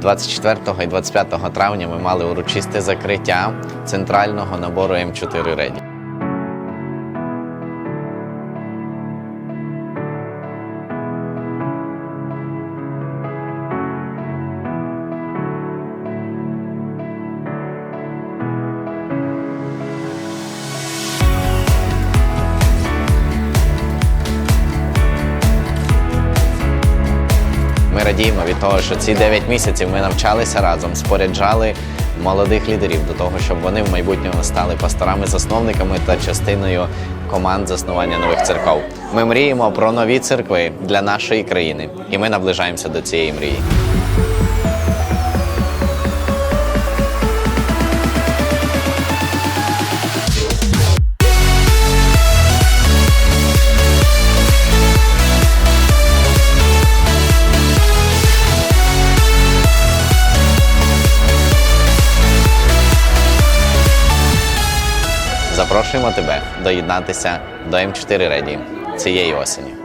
24 і 25 травня ми мали урочисте закриття центрального набору М4 Реді. Радіємо від того, що ці 9 місяців ми навчалися разом, споряджали молодих лідерів до того, щоб вони в майбутньому стали пасторами-засновниками та частиною команд заснування нових церков. Ми мріємо про нові церкви для нашої країни, і ми наближаємося до цієї мрії. Запрошуємо тебе доєднатися до М4 Реді цієї осені.